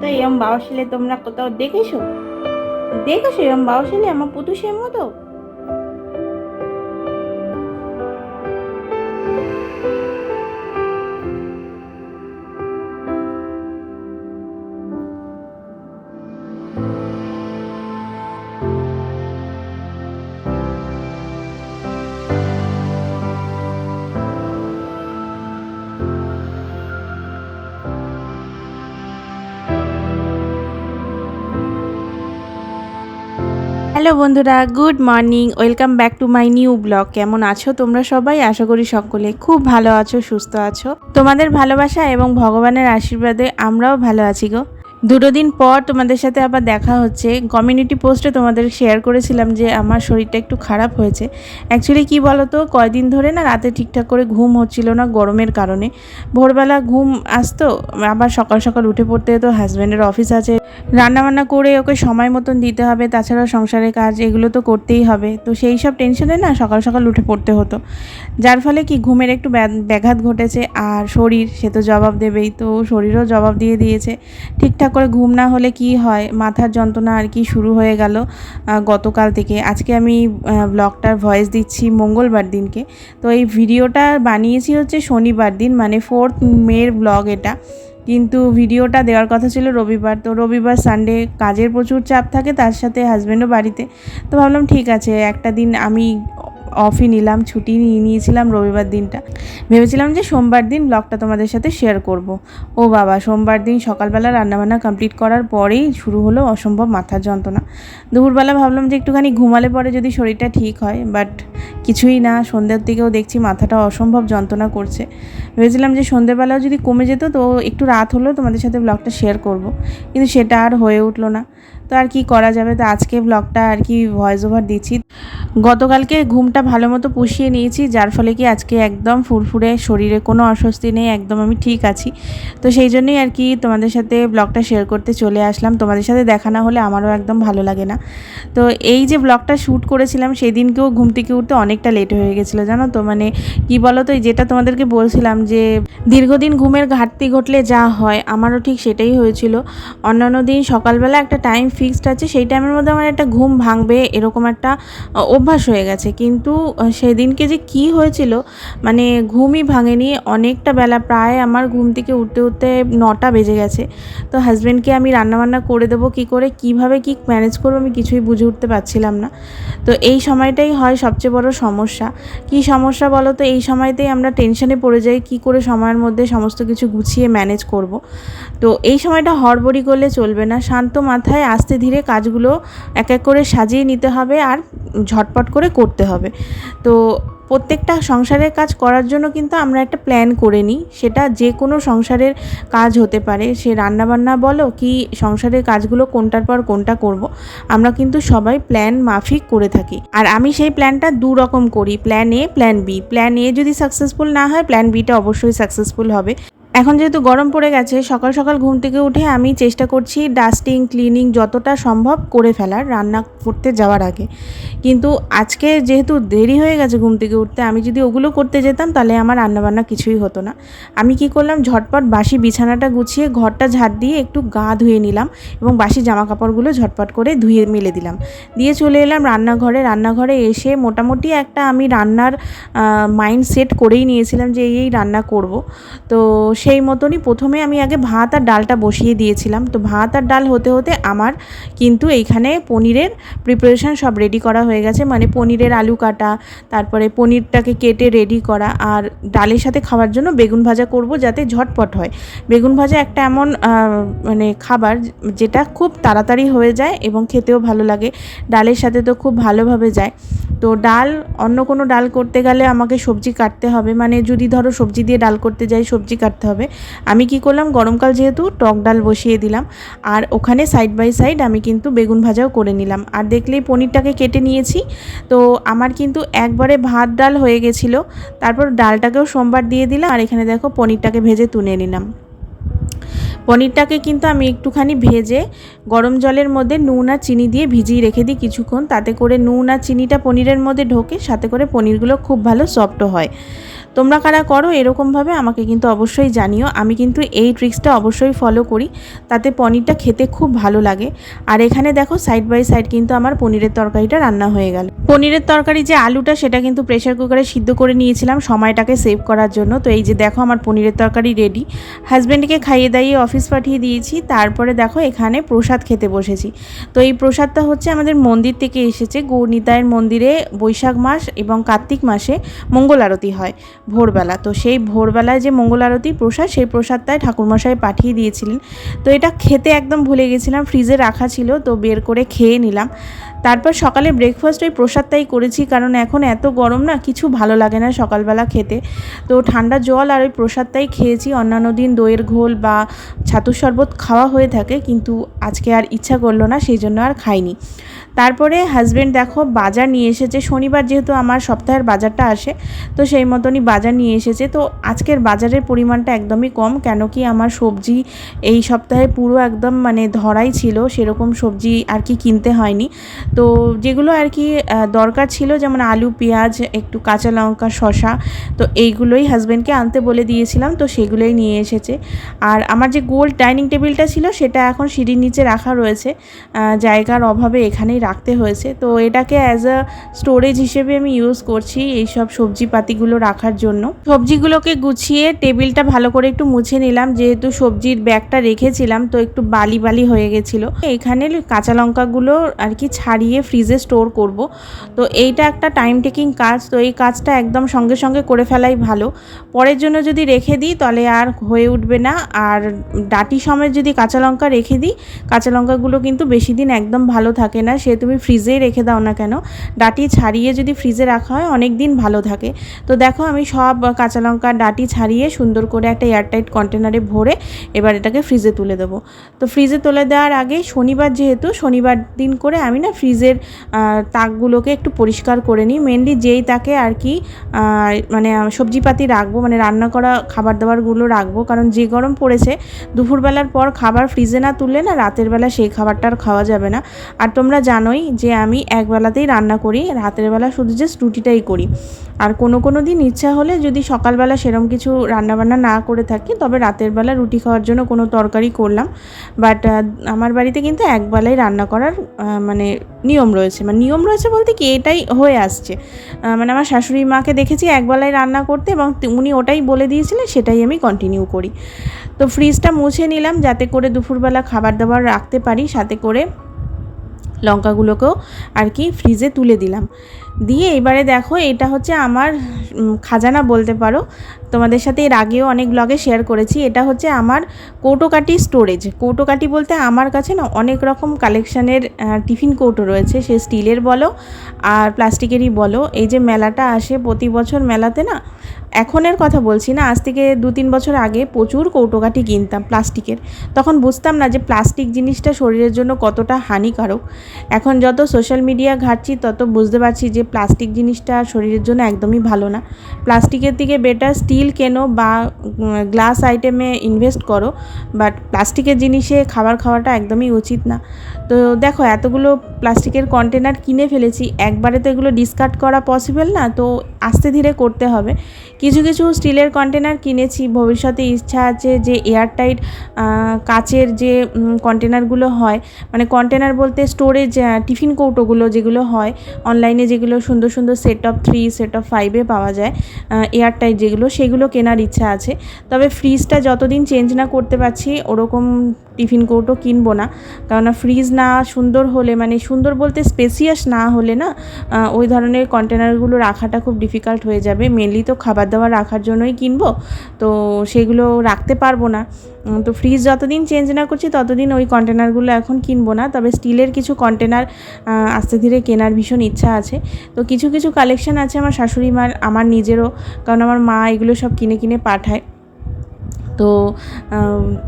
তো এরম বাউশিলে তোমরা কোথাও দেখেছ? দেখেছ এরম বাউশিলে আমার পুতুষের মতো? হ্যালো বন্ধুরা, good morning, welcome back to my new blog. কেমন আছো তোমরা সবাই? আশা করি সকলে খুব ভালো আছো, সুস্থ আছো। তোমাদের ভালোবাসা এবং ভগবানের আশীর্বাদে আমরাও ভালো আছি গো। দুটো দিন পর তোমাদের সাথে আবার দেখা হচ্ছে। কমিউনিটি পোস্টে তোমাদের শেয়ার করেছিলাম যে আমার শরীরটা একটু খারাপ হয়েছে। অ্যাকচুয়ালি কি বলো তো কয়দিন ধরে না রাতে ঠিকঠাক করে ঘুম হচ্ছিল না গরমের কারণে। ভোরবেলা ঘুম আসতো, আবার সকাল সকাল উঠে পড়তে তো হাজব্যান্ডের অফিস আছে। রান্নাবান্না করে ওকে সময় মতন দিতে হবে, তাছাড়াও সংসারের কাজ, এগুলো তো করতেই হবে। তো সেই সব টেনশনে না সকাল সকাল উঠে পড়তে হতো। যার ফলে কি ঘুমের একটু ব্যাঘাত ঘটেছে, আর শরীর সে তো জবাব দেবেই। তো শরীরও জবাব দিয়ে দিয়েছে। ঠিকঠাক করে ঘুম না হলে কি হয়? মাথার যন্ত্রণা আর কি শুরু হয়ে গেল গতকাল থেকে। আজকে আমি ব্লগটার ভয়েস দিচ্ছি মঙ্গলবার দিনকে। তো এই ভিডিওটা বানিয়েছি হচ্ছে শনিবার দিন মানে ফোর্থ মের ব্লগ এটা। কিন্তু ভিডিওটা দেওয়ার কথা ছিল রবিবার। তো রবিবার সানডে কাজের প্রচুর চাপ থাকে, তার সাথে হাজব্যান্ডও বাড়িতে। তো ভাবলাম ঠিক আছে, একটা দিন আমি অফই নিলাম, ছুটি নিয়ে নিয়েছিলাম রবিবার দিনটা। ভেবেছিলাম যে সোমবার দিন ব্লগটা তোমাদের সাথে শেয়ার করব। ও বাবা, সোমবার দিন সকালবেলা রান্নাবান্না কমপ্লিট করার পরেই শুরু হলো অসম্ভব মাথার যন্ত্রণা। দুপুরবেলা ভাবলাম যে একটুখানি ঘুমালে পরে যদি শরীরটা ঠিক হয় বাট কিছুই না, সন্ধ্যের দিকেও দেখছি মাথাটা অসম্ভব যন্ত্রণা করছে। ভেবেছিলাম যে সন্ধ্যেবেলাও যদি কমে যেত, তো একটু রাত হলেও তোমাদের সাথে ব্লগটা শেয়ার করব। কিন্তু সেটা আর হয়ে উঠল না। তো আর কি করা যাবে? তো আজকে ব্লগটা আর কি ভয়েস ওভার দিচ্ছি। গতকালকে ঘুমটা ভালো মতো পুষিয়ে নিয়েছি, যার ফলে কি আজকে একদম ফুরফুরে শরীরে কোনো অস্বস্তি নেই, একদম আমি ঠিক আছি। তো সেই জন্যই আর কি তোমাদের সাথে ব্লগটা শেয়ার করতে চলে আসলাম। তোমাদের সাথে দেখা না হলে আমারও একদম ভালো লাগে না। তো এই যে ব্লগটা শ্যুট করেছিলাম সেই দিনকেও ঘুম থেকে উঠতে অনেকটা লেট হয়ে গেছিল, জানো তো? মানে কি বলো তো যেটা তোমাদেরকে বলছিলাম যে দীর্ঘদিন ঘুমের ঘাটতি ঘটলে যা হয়, আমারও ঠিক সেটাই হয়েছিল। অন্যান্য দিন সকালবেলা একটা টাইম ফিক্সড আছে, সেই টাইমের মধ্যে আমার একটা ঘুম ভাঙবে, এরকম একটা অভ্যাস হয়ে গেছে। কিন্তু সেদিনকে যে কি হয়েছিল মানে ঘুমই ভাঙেনি। অনেকটা বেলা, প্রায় আমার ঘুম থেকে উঠতে উঠতে নটা বেজে গেছে। তো হাজব্যান্ডকে আমি রান্নাবান্না করে দেবো, কি করে, কীভাবে, কি ম্যানেজ করব, আমি কিছুই বুঝে উঠতে পারছিলাম না। তো এই সময়টাই হয় সবচেয়ে বড় সমস্যা। কি সমস্যা বলো তো, এই সময়তেই আমরা টেনশনে পড়ে যাই, কি করে সময়ের মধ্যে সমস্ত কিছু গুছিয়ে ম্যানেজ করব। তো এই সময়টা হড়বড়ি করলে চলবে না। শান্ত মাথায় আস্তে ধীরে কাজগুলো এক এক করে সাজিয়ে নিতে হবে আর ঝটপট করে করতে হবে। তো প্রত্যেকটা সংসারের কাজ করার জন্য কিন্তু আমরা একটা প্ল্যান করে নিই। সেটা যে কোনো সংসারের কাজ হতে পারে। সে রান্নাবান্না বলো কি সংসারের কাজগুলো কোনটার পর কোনটা করব, আমরা কিন্তু সবাই প্ল্যান মাফিক করে থাকি। আর আমি সেই প্ল্যানটা দু রকম করি। Plan A plan B plan A যদি সাকসেসফুল না হয় প্ল্যান বিটা অবশ্যই সাকসেসফুল হবে। এখন যেহেতু গরম পড়ে গেছে, সকাল সকাল ঘুম থেকে উঠে আমি চেষ্টা করছি ডাস্টিং ক্লিনিং যতটা সম্ভব করে ফেলার, রান্না করতে যাওয়ার আগে। কিন্তু আজকে যেহেতু দেরি হয়ে গেছে ঘুম থেকে উঠতে, আমি যদি ওগুলো করতে যেতাম তাহলে আমার রান্নাবান্না কিছুই হতো না। আমি কি করলাম, ঝটপট বাসি বিছানাটা গুছিয়ে ঘরটা ঝাড় দিয়ে একটু গা ধুয়ে নিলাম এবং বাসি জামা কাপড়গুলো ঝটপট করে ধুয়ে মেলে দিলাম। দিয়ে চলে এলাম রান্নাঘরে। রান্নাঘরে এসে মোটামুটি একটা আমি রান্নার মাইন্ড সেট করেই নিয়েছিলাম যে এই এই রান্না করব। তো সেই মতনই প্রথমে আমি আগে ভাত আর ডালটা বসিয়ে দিয়েছিলাম। তো ভাত আর ডাল হতে হতে আমার কিন্তু এইখানে পনিরের প্রিপারেশান সব রেডি করা হয়ে গেছে। মানে পনিরের আলু কাটা, তারপরে পনিরটাকে কেটে রেডি করা আর ডালের সাথে খাওয়ার জন্য বেগুন ভাজা করব যাতে ঝটপট হয়। বেগুন ভাজা একটা এমন মানে খাবার যেটা খুব তাড়াতাড়ি হয়ে যায় এবং খেতেও ভালো লাগে। ডালের সাথে তো খুব ভালোভাবে যায়। তো ডাল, অন্য কোনো ডাল করতে গেলে আমাকে সবজি কাটতে হবে। মানে যদি ধরো সবজি দিয়ে ডাল করতে যাই, সবজি কাটতে হবে। আমি কি করলাম? গরমকাল যেহেতু, টক ডাল বসিয়ে দিলাম। আর ওখানে সাইড বাই সাইড আমি কিন্তু বেগুন ভাজাও করে নিলাম। আর দেখলেই পনিরটাকে কেটে নিয়েছি। তো আমার কিন্তু একবারে ভাত ডাল হয়ে গেছিল। তারপর ডালটাকেও সোমবার দিয়ে দিলাম। আর এখানে দেখো পনিরটাকে ভেজে তুলে নিলাম। পনিরটাকে কিন্তু আমি একটুখানি ভেজে গরম জলের মধ্যে নুন আর চিনি দিয়ে ভিজিয়ে রেখে দিই কিছুক্ষণ। তাতে করে নুন আর চিনিটা পনিরের মধ্যে ঢোকে, সাথে করে পনিরগুলো খুব ভালো সফট হয়। তোমরা কারা করো এরকমভাবে আমাকে কিন্তু অবশ্যই জানিও। আমি কিন্তু এই ট্রিক্সটা অবশ্যই ফলো করি। তাতে পনিরটা খেতে খুব ভালো লাগে। আর এখানে দেখো সাইড বাই সাইড কিন্তু আমার পনিরের তরকারিটা রান্না হয়ে গেল। পনিরের তরকারি যে আলুটা, সেটা কিন্তু প্রেশার কুকারে সিদ্ধ করে নিয়েছিলাম সময়টাকে সেভ করার জন্য। তো এই যে দেখো, আমার পনিরের তরকারি রেডি হাজব্যান্ডকে খাইয়ে দাইয়ে অফিস পাঠিয়ে দিয়েছি। তারপরে দেখো, এখানে প্রসাদ খেতে বসেছি। তো এই প্রসাদটা হচ্ছে আমাদের মন্দির থেকে এসেছে। গৌরনিতায়ের মন্দিরে বৈশাখ মাস এবং কার্তিক মাসে মঙ্গল আরতি হয়। ভোরবেলা। তো সেই ভোরবেলায় যে মঙ্গল আরতি প্রসাদ, সেই প্রসাদটাই ঠাকুরমশাই পাঠিয়ে দিয়েছিলেন। তো এটা খেতে একদম ভুলে গেছিলাম, ফ্রিজে রাখা ছিল, তো বের করে খেয়ে নিলাম। তারপর সকালে ব্রেকফাস্ট ওই প্রসাদটাই করেছি, কারণ এখন এত গরম না, কিছু ভালো লাগে না সকালবেলা খেতে। তো ঠান্ডা জল আর ওই প্রসাদটাই খেয়েছি, অন্যান্য দিন দইয়ের ঘোল বা ছাতুর শরবত খাওয়া হয়ে থাকে, কিন্তু আজকে আর ইচ্ছা করল না, সেই জন্য আর খাইনি। তারপরে হাজব্যান্ড দেখো বাজার নিয়ে এসেছে, শনিবার যেহেতু আমার সপ্তাহের বাজারটা আসে, তো সেই মতনই বাজার নিয়ে এসেছে। তো আজকের বাজারের পরিমাণটা একদমই কম, কেন কি আমার সবজি এই সপ্তাহে পুরো একদম মানে ধরাই ছিল, সেরকম সবজি আর কি কিনতে হয়নি। তো যেগুলো আর কি দরকার ছিল, যেমন আলু, পেঁয়াজ, একটু কাঁচা লঙ্কা শশা তো এইগুলোই হাজব্যান্ডকে আনতে বলে দিয়েছিলাম, তো সেগুলোই নিয়ে এসেছে। আর আমার যে গোল ডাইনিং টেবিলটা ছিল, সেটা এখন সিঁড়ির নিচে রাখা রয়েছে। জায়গার অভাবে এখানেই রাখতে হয়েছে। তো এটাকে অ্যাজ আ স্টোরেজ হিসেবে আমি ইউজ করছি এইসব সবজিপাতিগুলো রাখার জন্য। সবজিগুলোকে গুছিয়ে টেবিলটা ভালো করে একটু মুছে নিলাম। যেহেতু সবজির ব্যাগটা রেখেছিলাম, তো একটু বালি বালি হয়ে গেছিল। এখানে কাঁচা লঙ্কাগুলো আর কি ছাড়িয়ে ফ্রিজে স্টোর করব। তো এইটা একটা টাইম টেকিং কাজ। তো এই কাজটা একদম সঙ্গে সঙ্গে করে ফেলাই ভালো। পরের জন্য যদি রেখে দিই, তাহলে আর হয়ে উঠবে না। আর ডাটি সমেত যদি কাঁচা লঙ্কা রেখে দিই, কাঁচা লঙ্কাগুলো কিন্তু বেশি দিন একদম ভালো থাকে না। সে তুমি ফ্রিজেই রেখে দাও না কেন? ডাটি ছাড়িয়ে যদি ফ্রিজে রাখা হয়, অনেক দিন ভালো থাকে। তো দেখো, আমি সব কাঁচা লঙ্কার ডাটি ছাড়িয়ে সুন্দর করে একটা এয়ারটাইট কন্টেনারে ভরে এবার এটাকে ফ্রিজে তুলে দেবো। তো ফ্রিজে তুলে দেওয়ার আগে শনিবার যেহেতু, শনিবার দিন করে আমি না ফ্রিজের তাকগুলোকে একটু পরিষ্কার করে নিই। মেনলি যেই তাকে আর কি মানে সবজিপাতি রাখব মানে রান্না করা খাবার দাবারগুলো রাখব, কারণ যে গরম পড়েছে, দুপুরবেলার পর খাবার ফ্রিজে না তুললে না রাতের বেলা সেই খাবারটা আর খাওয়া যাবে না। আর তোমরা জানোই যে আমি একবেলাতেই রান্না করি, রাতের বেলা শুধু জাস্ট রুটিটাই করি। আর কোনো কোনো দিন ইচ্ছা হলে যদি সকালবেলা সেরম কিছু রান্নাবান্না না করে থাকি, তবে রাতের বেলা রুটি খাওয়ার জন্য কোনো তরকারি করলাম। বাট আমার বাড়িতে কিন্তু একবেলাই রান্না করার মানে নিয়ম রয়েছে। মানে নিয়ম রয়েছে বলতে কি এটাই হয়ে আসছে। মানে আমার শাশুড়ি মাকে দেখেছি একবেলায় রান্না করতে এবং উনি ওটাই বলে দিয়েছিলেন, সেটাই আমি কন্টিনিউ করি। তো ফ্রিজটা মুছে নিলাম যাতে করে দুপুরবেলা খাবার দাবার রাখতে পারি, সাথে করে লঙ্কাগুলোকেও আর কি ফ্রিজে তুলে দিলাম। দিয়ে এবারে দেখো, এটা হচ্ছে আমার খাজানা বলতে পারো। তোমাদের সাথে এর আগেও অনেক ব্লগে শেয়ার করেছি। এটা হচ্ছে আমার কৌটোকাটি স্টোরেজ কৌটোকাটি বলতে আমার কাছে না, অনেক রকম কালেকশানের টিফিন কৌটো রয়েছে। সে স্টিলের বলো আর প্লাস্টিকেরই বলো। এই যে মেলাটা আসে প্রতি বছর মেলাতে না, এখনের কথা বলছি না, আজ থেকে দু তিন বছর আগে প্রচুর কৌটোকাঠি কিনতাম প্লাস্টিকের তখন বুঝতাম না যে প্লাস্টিক জিনিসটা শরীরের জন্য কতটা হানিকারক। এখন যত সোশ্যাল মিডিয়া ঘাটছি, তত বুঝতে পারছি যে প্লাস্টিক জিনিসটা শরীরের জন্য একদমই ভালো না। প্লাস্টিকের দিকে বেটার স্টিল কেনো বা গ্লাস আইটেমে ইনভেস্ট করো বাট প্লাস্টিকের জিনিসে খাবার খাওয়াটা একদমই উচিত না। তো দেখো, এতগুলো প্লাস্টিকের কন্টেনার কিনে ফেলেছি, একবারে তো এগুলো ডিসকার্ড করা পসিবল না, তো আস্তে ধীরে করতে হবে। কিছু কিছু স্টিলের কন্টেনার কিনেছি, ভবিষ্যতে ইচ্ছা আছে যে এয়ারটাইট কাচের যে কন্টেনারগুলো হয় মানে কন্টেনার বলতে স্টোরেজ টিফিন কৌটোগুলো যেগুলো হয় অনলাইনে যেগুলো সুন্দর সুন্দর set of three set of ফাইভে পাওয়া যায় এয়ারটাইট যেগুলো, সেগুলো কেনার ইচ্ছা আছে। তবে ফ্রিজটা যতদিন চেঞ্জ না করতে পারছি, ওরকম টিফিন কৌটো কিনবো না। কেননা ফ্রিজ না, সুন্দর হলে মানে সুন্দর বলতে স্পেসিয়াস না হলে না ওই ধরনের কন্টেনারগুলো রাখাটা খুব ডিফিকাল্ট হয়ে যাবে। মেনলি তো খাবার দাবার রাখার জন্যই কিনবো, তো সেগুলো রাখতে পারব না। তো ফ্রিজ যতদিন চেঞ্জ না করছি, ততদিন ওই কন্টেনারগুলো এখন কিনবো না। তবে স্টিলের কিছু কন্টেনার আস্তে ধীরে কেনার ভীষণ ইচ্ছা আছে। তো কিছু কিছু কালেকশন আছে আমার শাশুড়ি মার আমার নিজেরও, কারণ আমার মা এগুলো সব কিনে কিনে পাঠায়। তো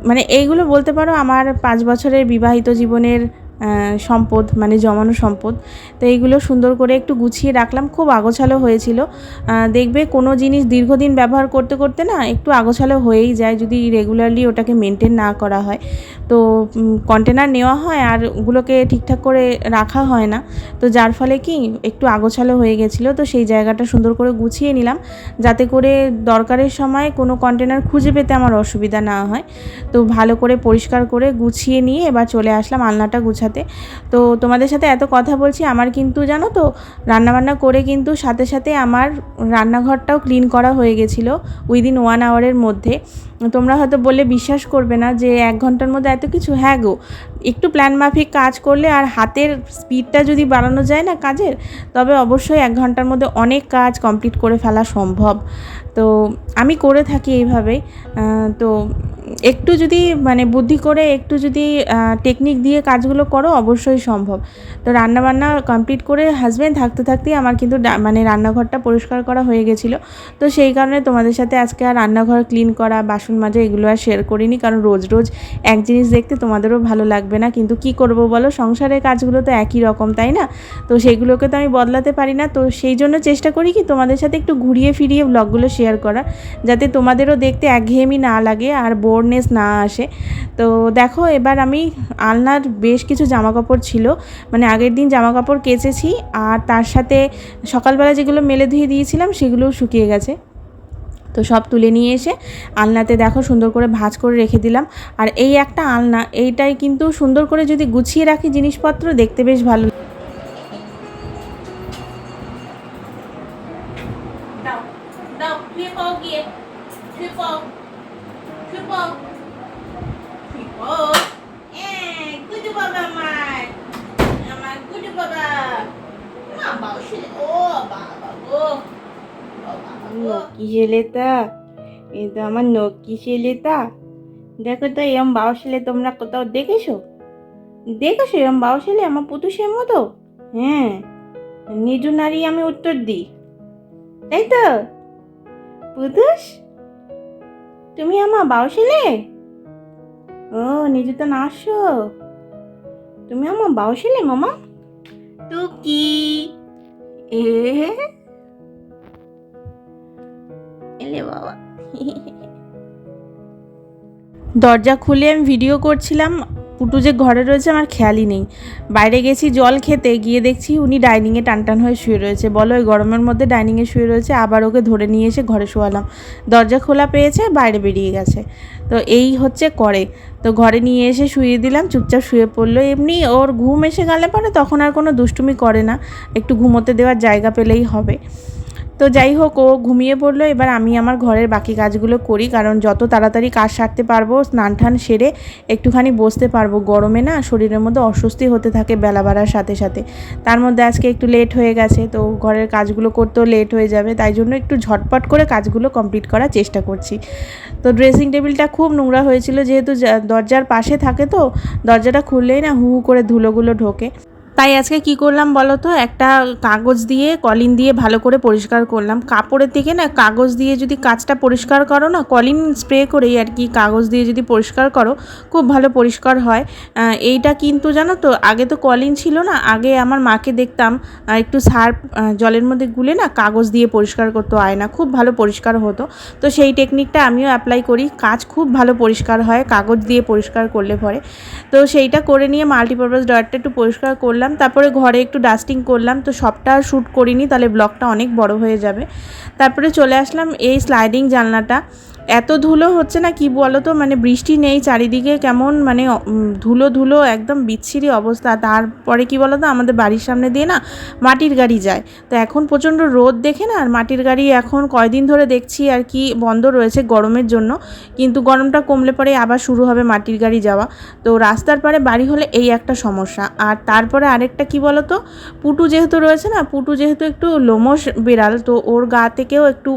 মানে এইগুলো বলতে পারো আমার পাঁচ বছরের বিবাহিত জীবনের সম্পদ মানে জমানো সম্পদ। তো এইগুলো সুন্দর করে একটু গুছিয়ে রাখলাম। খুব আগোছালো হয়েছিল। দেখবে কোনো জিনিস দীর্ঘদিন ব্যবহার করতে করতে না একটু আগোছালো হয়েই যায় যদি রেগুলারলি ওটাকে মেনটেন না করা হয়। তো কন্টেনার নেওয়া হয় আর ওগুলোকে ঠিকঠাক করে রাখা হয় না। তো যার ফলে কি একটু আগোছালো হয়ে গেছিল। তো সেই জায়গাটা সুন্দর করে গুছিয়ে নিলাম। যাতে করে দরকারের সময় কোনো কন্টেনার খুঁজে পেতে আমার অসুবিধা না হয়। তো ভালো করে পরিষ্কার করে গুছিয়ে নিয়ে এবার চলে আসলাম আলনাটা গুছাতে। তো তোমাদের সাথে এত কথা বলছি, আমার কিন্তু জানো তো, রান্নাবান্না করে কিন্তু সাথে সাথে আমার রান্নাঘরটাও ক্লিন করা হয়ে গেছিল উইদিন ওয়ান আওয়ারের মধ্যে। তোমরা হয়তো বললে বিশ্বাস করবে না যে এক ঘণ্টার মধ্যে এত কিছু হ্যাঁ গো একটু প্ল্যান মাফিক কাজ করলে আর হাতের স্পিডটা যদি বাড়ানো যায় না কাজের তবে অবশ্যই এক ঘণ্টার মধ্যে অনেক কাজ কমপ্লিট করে ফেলা সম্ভব। তো আমি করে থাকি এইভাবেই আহ, তো একটু যদি মানে বুদ্ধি করে একটু যদি টেকনিক দিয়ে কাজগুলো করো অবশ্যই সম্ভব। তো রান্নাবান্না কমপ্লিট করে হাজব্যান্ড থাকতে থাকতেই আমার কিন্তু মানে রান্নাঘরটা পরিষ্কার করা হয়ে গেছিল। তো সেই কারণে তোমাদের সাথে আজকে আর রান্নাঘর ক্লিন করা বাসন মাজা এগুলো আর শেয়ার করিনি, কারণ রোজ রোজ এক জিনিস দেখতে তোমাদেরও ভালো লাগবে না। কিন্তু কি করব বলো? সংসারের কাজগুলো তো একই রকম, তাই না? তো সেইগুলোকে তো আমি বদলাতে পারি না। তো সেই জন্য চেষ্টা করি কি তোমাদের সাথে একটু ঘুরিয়ে ফিরিয়ে ব্লগগুলো শেয়ার করার যাতে তোমাদেরও দেখতে একঘেয়েমি না লাগে আর বোরনেস না আসে। তো দেখো, এবার আমি আলনার বেশ কিছু জামা কাপড় ছিল মানে আগের দিন জামা কাপড় কেচেছি, আর তার সাথে সকালবেলা যেগুলো মেলে ধুয়ে দিয়েছিলাম সেগুলোও শুকিয়ে গেছে। তো সব তুলে নিয়ে এসে আলনাতে দেখো সুন্দর করে ভাজ করে রেখে দিলাম। আর এই একটা আলনা, এইটাই কিন্তু সুন্দর করে যদি গুছিয়ে রাখি জিনিসপত্র, দেখতে বেশ ভালো আমার নকি ছেলেটা দেখো তো, এরম বাবা ছেলে তোমরা কোথাও দেখেছ? দেখেছ এরম বাবা ছেলে আমার পুতুষের মতো? হ্যাঁ নিজু নারী আমি উত্তর দিই। তাই তো? পুতুষ তুমি আমার বাবা ছেলে? ও নিজু তো না আসো। তুমি আমার বাবা ছেলে, মামা? টুকি এ? এলে বাবা। দরজা খুলে আমি ভিডিও করছিলাম। পুটু যে ঘরে রয়েছে আমার খেয়ালই নেই। বাইরে গেছি জল খেতে, গিয়ে দেখছি উনি ডাইনিংয়ে টান টান হয়ে শুয়ে রয়েছে। বলো ওই গরমের মধ্যে ডাইনিংয়ে শুয়ে রয়েছে, আবার ওকে ধরে নিয়ে এসে ঘরে শোয়ালাম। দরজা খোলা পেয়েছে, বাইরে বেরিয়ে গেছে। তো এই হচ্ছে করে। তো ঘরে নিয়ে এসে শুয়ে দিলাম, চুপচাপ শুয়ে পড়ল। এমনি ওর ঘুম এসে গেলে পরে তখন আর কোনো দুষ্টুমি করে না। একটু ঘুমোতে দেওয়ার জায়গা পেলেই হবে। তো যাই হোক, ও ঘুমিয়ে পড়ল। এবার আমি আমার ঘরের বাকি কাজগুলো করি, কারণ যত তাড়াতাড়ি কাজ সারতে পারব, স্নান টান সেরে একটুখানি বসতে পারব। গরমে না শরীরের মধ্যে অস্বস্তি হতে থাকে বেলা বাড়ার সাথে সাথে। তার মধ্যে আজকে একটু লেট হয়ে গেছে, তো ঘরের কাজগুলো করতেও লেট হয়ে যাবে। তাই জন্য একটু ঝটপট করে কাজগুলো কমপ্লিট করার চেষ্টা করছি। তো ড্রেসিং টেবিলটা খুব নোংরা হয়েছিল, যেহেতু দরজার পাশে থাকে তো, দরজাটা খুললেই না হু হু করে ধুলোগুলো ঢোকে। তাই আজকে কি করলাম বলো তো? একটা কাগজ দিয়ে কলিন দিয়ে ভালো করে পরিষ্কার করলাম। কাপড়ের থেকে না কাগজ দিয়ে যদি কাজটা পরিষ্কার করো না কলিন স্প্রে করেই আর কি কাগজ দিয়ে যদি পরিষ্কার করো খুব ভালো পরিষ্কার হয়। এইটা কিন্তু জানো তো আগে তো কলিন ছিল না আগে আমার মাকে দেখতাম একটু আহ, জলের মধ্যে গুলে না কাগজ দিয়ে পরিষ্কার করতো আয়না খুব ভালো পরিষ্কার হতো। তো সেই টেকনিকটা আমিও অ্যাপ্লাই করি কাজ খুব ভালো পরিষ্কার হয় কাগজ দিয়ে পরিষ্কার করলে পরে। তো সেইটা করে নিয়ে মাল্টিপারপাস ড্রয়ারটা একটু পরিষ্কার করলাম তারপরে ঘরে একটু ডাস্টিং করলাম, তো সবটা শ্যুট করিনি, তাহলে ব্লগটা অনেক বড় হয়ে যাবে। তারপরে চলে আসলাম এই স্লাইডিং জানলাটা। এত ধুলো হচ্ছে না, কি বলো তো মানে বৃষ্টি নেই চারিদিকে কেমন মানে ধুলো ধুলো একদম বিচ্ছিরি অবস্থা। তারপরে কি বলো তো আমাদের বাড়ির সামনে দিয়ে না মাটির গাড়ি যায়। তো এখন প্রচণ্ড রোদ দেখে না, আর মাটির গাড়ি এখন কয়দিন ধরে দেখছি আর কি বন্ধ রয়েছে গরমের জন্য। কিন্তু গরমটা কমলে পরে আবার শুরু হবে মাটির গাড়ি যাওয়া। তো রাস্তার পারে বাড়ি হলে এই একটা সমস্যা। আর তারপরে আরেকটা কি বলো তো পুটু যেহেতু রয়েছে না, পুটু যেহেতু একটু লোমশ বিড়াল, তো ওর গা থেকেও একটু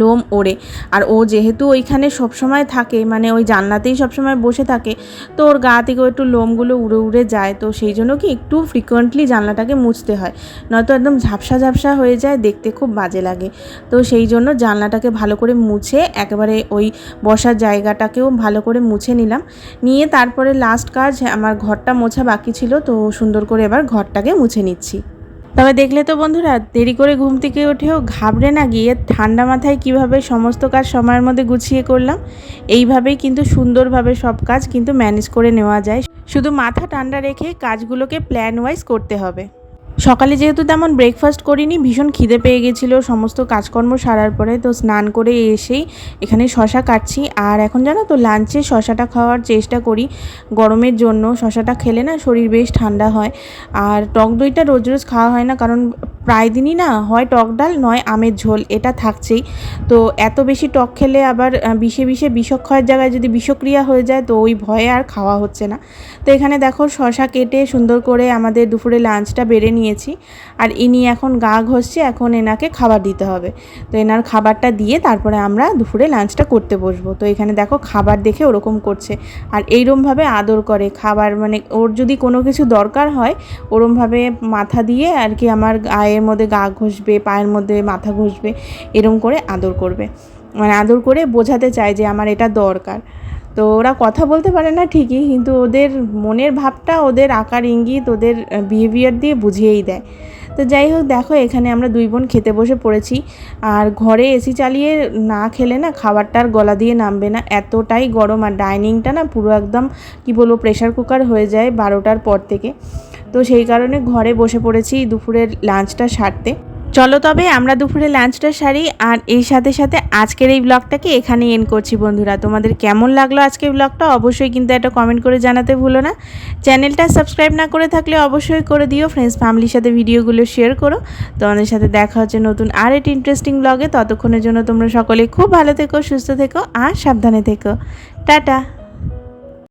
লোম ওড়ে। আর ও যেহেতু ওইখানে সবসময় থাকে মানে ওই জানলাতেই সবসময় বসে থাকে, তো ওর গা থেকেও একটু লোমগুলো উড়ে উড়ে যায়, তো সেই জন্য কি একটু ফ্রিকোয়েন্টলি জানলাটাকে মুছতে হয়। নয়তো একদম ঝাপসা ঝাপসা হয়ে যায়, দেখতে খুব বাজে লাগে। তো সেই জন্য জানলাটাকে ভালো করে মুছে একেবারে ওই বসার জায়গাটাকেও ভালো করে মুছে নিলাম। নিয়ে তারপরে লাস্ট কাজ, আমার ঘরটা মোছা বাকি ছিল, তো সুন্দর করে এবার ঘরটাকে মুছে নিচ্ছি। তবে দেখলে তো বন্ধুরা, দেরি করে ঘুম থেকে উঠেও ঘাবড়ে না গিয়ে ঠান্ডা মাথায় কীভাবে সমস্ত কাজ সময়ের মধ্যে গুছিয়ে করলাম, এইভাবেই কিন্তু সুন্দরভাবে সব কাজ কিন্তু ম্যানেজ করে নেওয়া যায়। শুধু মাথা ঠান্ডা রেখে কাজগুলোকে প্ল্যান ওয়াইজ করতে হবে। সকালে যেহেতু তেমন ব্রেকফাস্ট করিনি, ভীষণ খিদে পেয়ে গেছিল, সমস্ত কাজকর্ম সারার পরে তো স্নান করে এসেই এখানে শশা কাটছি। আর এখন জানো তো লাঞ্চে শশাটা খাওয়ার চেষ্টা করি গরমের জন্য। শশাটা খেলে না শরীর বেশ ঠান্ডা হয়। আর টক দইটা রোজ রোজ খাওয়া হয় না, কারণ প্রায় দিনই না হয় টক ডাল, নয় আমের ঝোল, এটা থাকছেই। তো এত বেশি টক খেলে আবার বিষে বিষে বিষক্ষয়ের জায়গায় যদি বিষক্রিয়া হয়ে যায়, তো ওই ভয়ে আর খাওয়া হচ্ছে না। তো এখানে দেখো শশা কেটে সুন্দর করে আমাদের দুপুরে লাঞ্চটা বেড়ে নিয়েছি। আর ইনি এখন গা ঘষছে, এখন এনাকে খাবার দিতে হবে। তো এনার খাবারটা দিয়ে তারপরে আমরা দুপুরে লাঞ্চটা করতে বসবো। তো এখানে দেখো খাবার দেখে ওরকম করছে। আর এইরমভাবে আদর করে, খাবার মানে ওর যদি কোনো কিছু দরকার হয়, ওরমভাবে মাথা দিয়ে আর কি আমার গায়ের মধ্যে গা ঘষবে, পায়ের মধ্যে মাথা ঘষবে, এরম করে আদর করবে। মানে আদর করে বোঝাতে চায় যে আমার এটা দরকার। তো ওরা কথা বলতে পারে না ঠিকই, কিন্তু ওদের মনের ভাবটা, ওদের আকার, ইঙ্গিত, ওদের বিহেভিয়ার দিয়ে বুঝিয়েই দেয়। তো যাই হোক, দেখো এখানে আমরা দুই বোন খেতে বসে পড়েছি। আর ঘরে এসি চালিয়ে না খেলে না খাবারটার গলা দিয়ে নামবে না। এতটাই গরম আর ডাইনিংটা না পুরো একদম, কি বলব প্রেশার কুকার হয়ে যায় বারোটার পর থেকে। তো সেই কারণে ঘরে বসে পড়েছি দুপুরের লাঞ্চটা সারতে। চলো তবে আমরা দুপুরে লাঞ্চটা সারি আর এই সাথে সাথে আজকের এই ব্লগটাকে এখানে এন্ড করছি বন্ধুরা। তোমাদের কেমন লাগল আজকের ব্লগটা অবশ্যই কিন্তু একটা কমেন্ট করে জানাতে ভুলো না। চ্যানেলটা সাবস্ক্রাইব না করে থাকলে অবশ্যই করে দিও ফ্রেন্ডস ফ্যামিলির সাথে ভিডিওগুলো শেয়ার করো। তোমাদের সাথে দেখা হচ্ছে নতুন আর একটি ইন্টারেস্টিং ব্লগে ততক্ষণের জন্য তোমরা সকলে খুব ভালো থেকো, সুস্থ থেকো আর সাবধানে থেকো। টাটা!